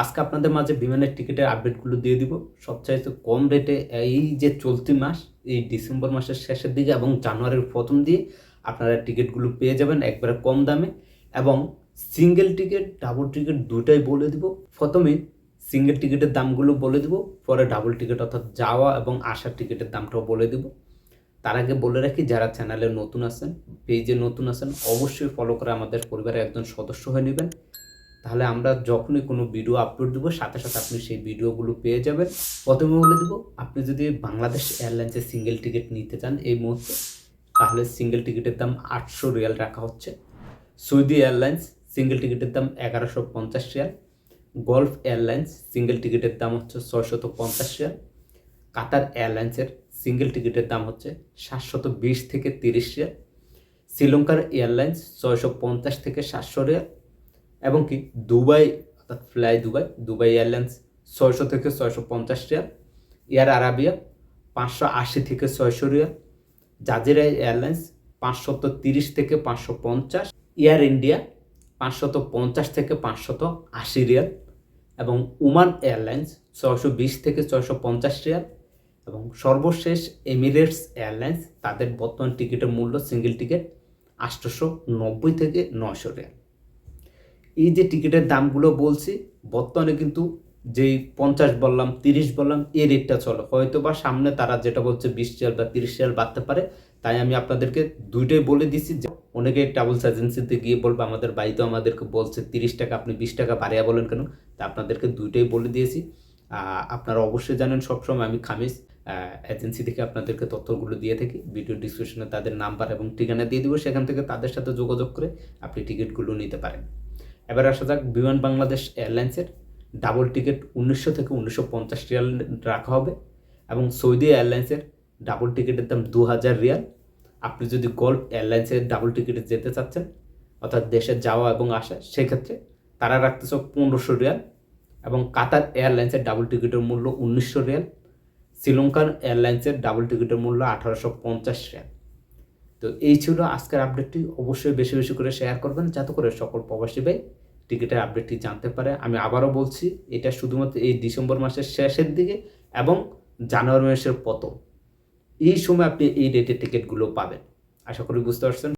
আজকে আপনাদের মাঝে বিমানের টিকিটের আপডেটগুলো দিয়ে দিব। সবচাইতে কম রেটে এই যে চলতি মাস, এই ডিসেম্বর মাসের শেষের দিকে এবং জানুয়ারির প্রথম দিয়ে আপনারা টিকিটগুলো পেয়ে যাবেন একবারে কম দামে। এবং সিঙ্গেল টিকিট ডাবল টিকিট দুটাই বলে দিব। প্রথমে সিঙ্গেল টিকিটের দামগুলো বলে দিব, পরে ডাবল টিকিট অর্থাৎ যাওয়া এবং আসার টিকিটের দামটাও বলে দিব। তার আগে বলে রাখি, যারা চ্যানেলে নতুন আছেন পেজে নতুন আছেন, অবশ্যই ফলো করে আমাদের পরিবারের একজন সদস্য হয়ে নেবেন। তাহলে আমরা যখনই কোনো ভিডিও আপলোড দেবো, সাথে সাথে আপনি সেই ভিডিওগুলো পেয়ে যাবেন। প্রথমে বলে দেবো, আপনি যদি বাংলাদেশ এয়ারলাইন্সের সিঙ্গেল টিকিট নিতে চান এই মুহূর্তে, তাহলে সিঙ্গেল টিকিটের দাম আটশো রিয়াল রাখা হচ্ছে। সৌদি এয়ারলাইন্স সিঙ্গেল টিকিটের দাম এগারোশো পঞ্চাশ রিয়াল। গলফ এয়ারলাইন্স সিঙ্গেল টিকিটের দাম হচ্ছে ছয়শত পঞ্চাশ রিয়াল। কাতার এয়ারলাইন্সের সিঙ্গেল টিকিটের দাম হচ্ছে সাতশত বিশ থেকে তিরিশ রিয়াল। শ্রীলঙ্কার এয়ারলাইন্স ছয়শো পঞ্চাশ থেকে সাতশো রিয়াল। এবং কি দুবাই, অর্থাৎ ফ্লাই দুবাই দুবাই এয়ারলাইন্স ছয়শো থেকে ছয়শো পঞ্চাশ রিয়াল এয়ার আরাবিয়া পাঁচশো আশি থেকে ছয়শো রিয়াল জাজিরা এয়ারলাইন্স পাঁচশত তিরিশ থেকে পাঁচশো পঞ্চাশ এয়ার ইন্ডিয়া পাঁচশত পঞ্চাশ থেকে পাঁচশত আশি রিয়াল এবং ওমান এয়ারলাইন্স ছয়শো বিশ থেকে ছয়শো পঞ্চাশ রিয়াল এবং সর্বশেষ এমিরেটস এয়ারলাইন্স তাদের বর্তমান টিকিটের মূল্য সিঙ্গেল টিকিট আটশোশো নব্বই থেকে নয়শো রিয়াল। এই যে টিকিটের দামগুলো বলছি, বর্তমানে কিন্তু যেই পঞ্চাশ বললাম, তিরিশ বললাম, এই রেটটা চলে। হয়তো বা সামনে তারা যেটা বলছে বিশ রিয়াল বা তিরিশ রিয়াল বাড়তে পারে, তাই আমি আপনাদেরকে দুইটাই বলে দিছি যে অনেকে ট্রাভেলস এজেন্সিতে গিয়ে বলব, আমাদের বাড়িতে আমাদেরকে বলছে তিরিশ টাকা, আপনি বিশ টাকা বাড়িয়া বলেন কেন? তা আপনাদেরকে দুইটাই বলে দিয়েছি। আপনারা অবশ্যই জানেন, সবসময় আমি খামিজ এজেন্সি থেকে আপনাদেরকে তথ্যগুলো দিয়ে থাকি। ভিডিও ডিসক্রিপশনে তাদের নাম্বার এবং ঠিকানা দিয়ে দিব, সেখান থেকে তাদের সাথে যোগাযোগ করে আপনি টিকিটগুলো নিতে পারেন। এবার আসা যাক বিমান বাংলাদেশ এয়ারলাইন্সের। ডাবল টিকিট উনিশশো থেকে উনিশশো পঞ্চাশ রিয়াল রাখা হবে এবং সৌদি এয়ারলাইন্সের ডাবল টিকিটের দাম দু হাজার রিয়াল। আপনি যদি গল্ফ এয়ারলাইন্সের ডাবল টিকিটে যেতে চাচ্ছেন, অর্থাৎ দেশে যাওয়া এবং আসা, সেক্ষেত্রে তারা রাখতেছে পনেরোশো রিয়াল এবং কাতার এয়ারলাইন্সের ডাবল টিকিটের মূল্য উনিশশো রিয়াল। শ্রীলঙ্কান এয়ারলাইন্সের ডাবল টিকিটের মূল্য আঠারোশো পঞ্চাশ রিয়াল। তো এই ছিল আজকের আপডেটটি অবশ্যই বেশি বেশি করে শেয়ার করবেন যাতে করে সকল প্রবাসী ভাই টিকিটের আপডেটটি জানতে পারে। আমি আবারও বলছি, এটা শুধুমাত্র এই ডিসেম্বর মাসের শেষের দিকে এবং জানুয়ারি মাসের প্রথম। এই সময় আপনি এই ডেটের টিকিটগুলো পাবেন। আশা করি বুঝতে পারছেন।